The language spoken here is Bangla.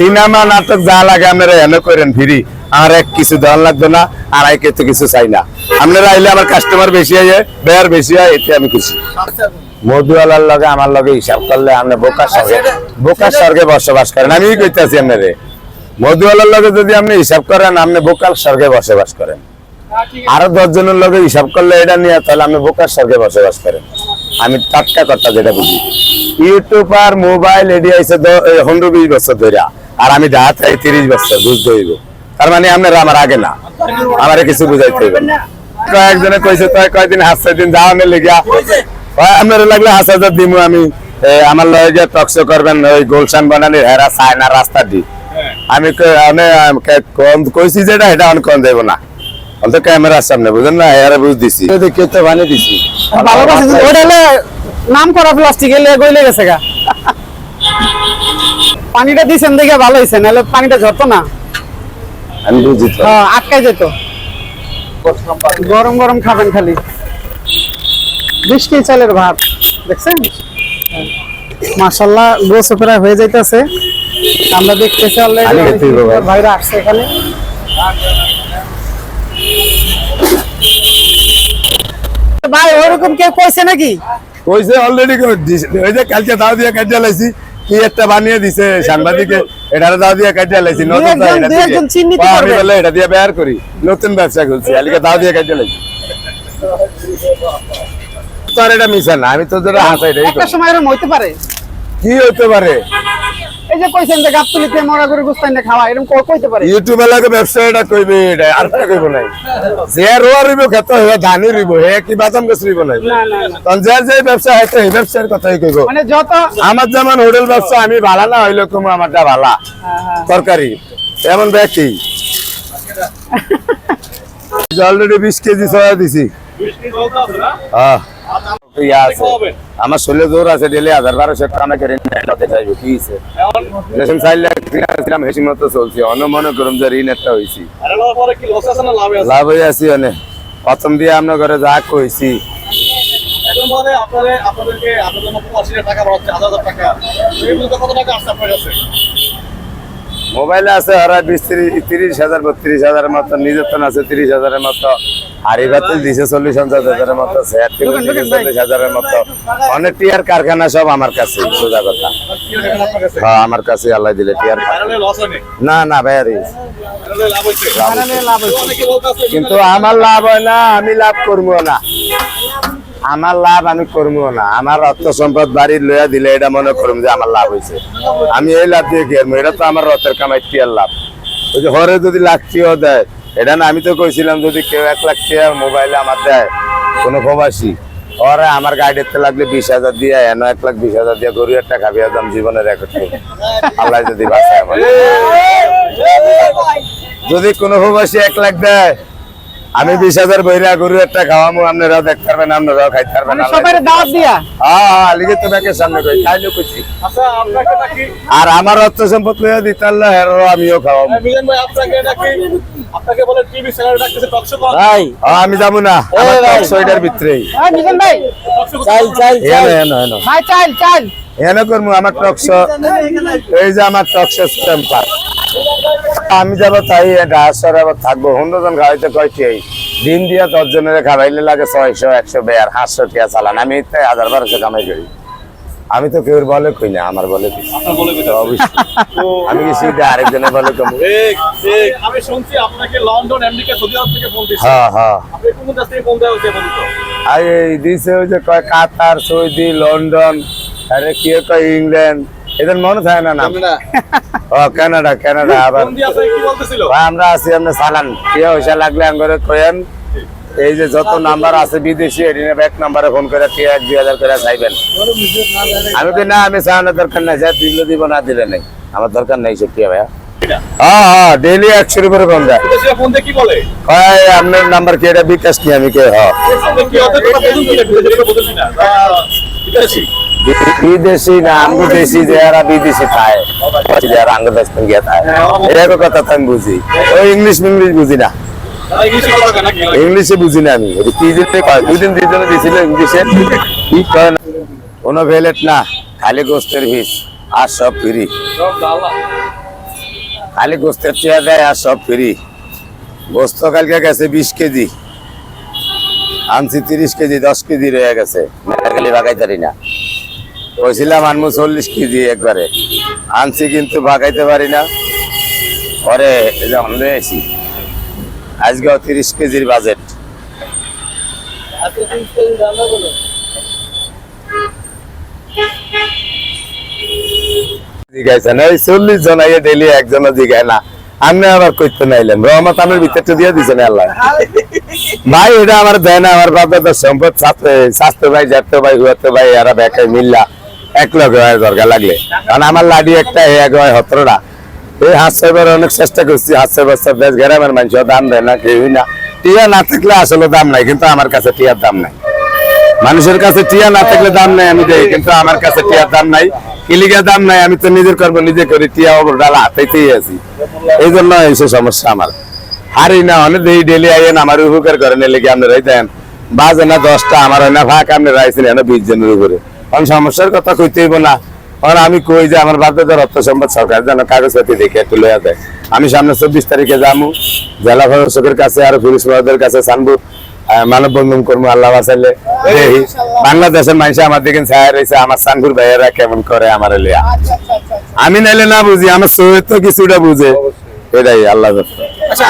সিনেমা, নাটক যা লাগে আপনারা এনে করেন ফ্রি। আর এক কিছু দেওয়ার লাগবে না, আর আই তো কিছু চাই না। আপনারা আইলে আমার কাস্টমার বেশি হয় বেয়ার বেশি হয় এতে আমি খুশি। মধুওয়ালার লগে, আমার লগে হিসাব করলে আপনি বোকার সঙ্গে বোকার স্বর্গে বসবাস করেন। আমি কইতাছি আপনারে, মধুওয়ালার লগে যদি আপনি হিসাব করেন, আপনি বোকার স্বর্গে বসবাস করেন। আরও দশ জনের লগে হিসাব করলে এটা নিয়ে তাহলে আপনি বোকার স্বর্গে বসবাস করেন। আমি টাটকা কথা যেটা বুঝি। ইউটিউব আর মোবাইল এডি আইসে পনেরো বিশ বছর ধরে আর আমি ডাহাত খাই তিরিশ বছর বুঝতে হইব তার মানে আপনারা আমার আগে না। আমারে কিছু বুঝাইতে হইবে না। কয়েকজনে কইছে তাই কয়দিন হাসছে দিন যাওয়ানের লেগিয়া। আপনার লাগলে হাস হাজার দিমু আমি। আমার লয়ে যে টকশো করবেন ওই গোলশান বানানি হেরা চায়না রাস্তা দি আমি কই- আমি আম, কে- কোন- কইছি যেটা এটা আমি কোন দেব না। অন্ত ক্যামেরার সামনে বুঝেন না? এরা বুঝ দিছি। দেখে তো বানিয়ে দিছি। ভালো কথা ওটা হলে নাম করা প্লাস্টিক এলে গইলে গেছে গা। পানিটা দিছেন দেখে ভালো হয়েছে নাহলে পানিটা ঝরতো না। আমি বুঝি তো। হ্যাঁ, আটকাই যেত। গরম গরম খাবেন খালি। বৃষ্টি চালের ভাত দেখছেন? মাসাল্লাহ গোস প্রায় হয়ে যাইতেছে। আমরা দেখতেছি অলরেডি ভাইরা আসছে এখানে। ভাই ওরকম কেউ কইছে নাকি? কইছে অলরেডি ওই যে কালকে দাও দিয়ে কাটিয়ে লাইছি কি একটা বানিয়ে দিছে সাংবাদিকে এটারে দাও দিয়ে কাটিয়ে লাইছি নতুন আমি। বললে এটা দিয়ে বের করি নতুন ব্যবসা খুলছি আলিকে দাও দিয়ে কাটিয়ে লাইছি। তোর এটা মিশা না আমি তো যেটা হাসাই একটা সময় এরকম হইতে পারে। কি হইতে পারে? যে কইছেন যে গাবতলিতে মরা করে গুস্তান না খাওয়া এরকম কইতে পারে? ইউটিউবে লাগে ব্যবসা এটা কইবে এটা আর কইব নাই। যে রোয়া রইব খেতে হইব ধানি রইব হে কি বাদাম গাছ রইব নাই। না না না। তখন যে যে ব্যবসা হইতে এই ব্যবসার কথাই কইব। মানে যত আমার যেমন হোটেল ব্যবসা আমি ভালো না হইলে তুমি আমারটা ভালা। হ্যাঁ, হ্যাঁ। তরকারি এমন ব্যক্তি অলরেডি বিশ কেজি সয়া দিছি। হ্যাঁ। ইয়া আছে। আমার জোর আছে ডেলি হাজার বারোশো টাকা করে নিতে চাইব কি হয়েছে যখন চার লাখ কিনেছিলাম হেসি মতো চলছে। অন্য মনে করুন যে ঋণ একটা হয়েছি লাভ হয়ে আছি অনেক। প্রথম দিয়ে আপনার ঘরে যা কইছি। মোবাইলে আছে ওরা বিশ তিরিশ হাজার বত্রিশ হাজারের মতো নিজের আছে তিরিশ হাজারের মতো। হাড়ি বাতিল দিছে চল্লিশ পঞ্চাশ হাজারের মতো শেয়ার থেকে তিরিশ চল্লিশ হাজারের মতো। অনেক টিয়ার কারখানা সব আমার কাছে সোজা কথা। হ্যাঁ আমার কাছে আল্লাহ দিলে টিয়ার না না ভাইয়ারি কিন্তু আমার লাভ হয় না আমি লাভ করব না। আমার লাভ আমি করব না। আমার অর্থ সম্পদ বাড়ির লইয়া দিলে এটা মনে করব যে আমার লাভ হয়েছে। আমি এই লাভ দিয়ে গেরবো এটা তো আমার রথের কামাই টিয়ার লাভ। ওই যে হরে যদি লাখ টিয়াও দেয় এটা না আমি তো কইছিলাম যদি কেউ এক লাখ টাকা মোবাইলে আমার দেয় কোনো প্রবাসী ওরে আমার গাড়িতে লাগলে বিশ হাজার দিয়ে এনো এক লাখ বিশ হাজার দিয়ে গরু একটা খাবি দাম জীবনের রেকর্ড করি আল্লাহ যদি বাঁচায় আমার যদি কোনো প্রবাসী এক লাখ দেয় আমি বিশ হাজার বইরা গরু একটা খাওয়ামো আপনারাও দেখতে পারবেন আপনারাও খাইতে পারবেন সবাই দাওয়াত দিয়া। হ্যাঁ হ্যাঁ লিগে তো সামনে কই খাইলে কইছি আর আমার অর্থ সম্পদ লইয়া দিতে আল্লাহ হেরো আমিও খাওয়াবো ভাই হ্যাঁ, আমি যাব না। আমার টক শোয়েটার ভিতরেই। হ্যাঁ মিজান ভাই। চাল চাল চাল এনো এনো এনো। ভাই চাল চাল। এনো করব আমার এই যে আমার টক শো স্ট্যাম্পার। আমি যাব তাই ডাহার আবার থাকব। জন খাওয়াইতে কয়টি দিন দিয়া দশ জনের খাওয়াইলে লাগে ছয়শো একশো বেয়ার হাতশো টিয়া চালান। আমি তাই হাজার বারোশো কামাই করি। আমি তো কেউ বলে কই না আমার বলে আমি কি সেটা আরেকজনের বলে কম। আমি শুনছি আপনাকে লন্ডন আমেরিকা সৌদি আরব থেকে ফোন দিচ্ছে হ্যাঁ হ্যাঁ। আপনি কোন দেশ থেকে ফোন দেওয়া হয়েছে বলুন তো? আর এই দিছে ওই যে কয় কাতার সৌদি লন্ডন আরে কি কয় ইংল্যান্ড। এদের মনে থাকে না নাম। ও কানাডা কানাডা আবার আমরা আছি আপনি চালান। কে পয়সা লাগলে আঙ্গরে কয়েন এই যে যত নাম্বার আছে বিদেশি এক নাম্বারে ফোন করে কে এক দুই হাজার করে চাইবেন। আমি তো না আমি চালানোর দরকার নাই যা দিলে দিব না দিলে নাই। আমার দরকার নেই টিয়া ভাইয়া? হ্যাঁ হ্যাঁ ডেইলি একশো উপরে ফোন দেয়। বিদেশিরা ফোন দিয়ে কি আপনার নাম্বার কি? এটা বিকাশ কি আমি কে? হ্যাঁ বিদেশি না যারা বিদেশি খায়। যারা খায়। এরকম কথা তো আমি বুঝি। ওই ইংলিশ ইংলিশ বুঝি না। ইংলিশে বুঝি না আমি। কি দিতে দুইজনে ইংলিশে। কি কয় না? কোনো ভ্যালেট না। খালি গোস্তের পিস আর সব ফ্রি। খালি গোস্তের টিয়া দেয় আর সব ফ্রি। গোস্ত কালকে গেছে বিশ কেজি। আনছি তিরিশ কেজি, দশ কেজি রয়ে গেছে। খালি ভাগাইতারি না। কইছিলাম আনব চল্লিশ কেজি একবারে। আনছি কিন্তু ভাগাইতে পারি না। পরে যখন লয়েছি আজকেও তিরিশ কেজির বাজেট। চল্লিশ না। রহমত আমার দিয়ে না আমার বাবা তো সম্পদ, স্বাস্থ্য ভাই, জাতীয় ভাই, হুয়াতে ভাই, এরা ব্যাকে মিল্লা। এক লগে হয় দরকার লাগলে। কারণ আমার লাডি একটা এ এক হয় সতেরোটা এই হাত সাইবার অনেক চেষ্টা করছি, হাত সাইবার সব বেশ গ্রামের মানুষ দাম দেয় না, কেউই না। টিয়া না থাকলে আসলে দাম নাই, কিন্তু আমার কাছে টিয়ার দাম নাই। মানুষের কাছে টিয়া না থাকলে দাম নাই আমি দেই, কিন্তু আমার কাছে টিয়ার দাম নাই। কিলিগা দাম নাই, আমি তো নিজের কর্ম নিজে করি, টিয়া ওপর ডালা হাতেই আছি। এই জন্য এইসব সমস্যা আমার। হারি না অনেক দেই, ডেলি আইয়েন, আমার উপকার করেন, এলে কি আপনারা দেন? বাজে না দশটা, আমার হয় না ফাঁক আপনি রাইছেন বিশ জনের উপরে। কারণ সমস্যার কথা কইতে হইব না। কারণ আমি কই যে আমার বাধ্যতার অর্থ সম্পদ সরকার যেন কাগজপাতি দেখে একটু লইয়া দেয়। আমি সামনে চব্বিশ তারিখে যাব জেলা প্রশাসকের কাছে আর পুলিশ মহোদয়ের কাছে মানব বন্ধন করব আল্লাহ বাসাইলে বাংলাদেশের মানুষ আমার দিকে ছায়া রয়েছে আমার সানপুর ভাইয়েরা কেমন করে আমার লিয়া আমি নাইলে না বুঝি আমার সৈয়দ তো কিছুটা বুঝে। এটাই আল্লাহ আচ্ছা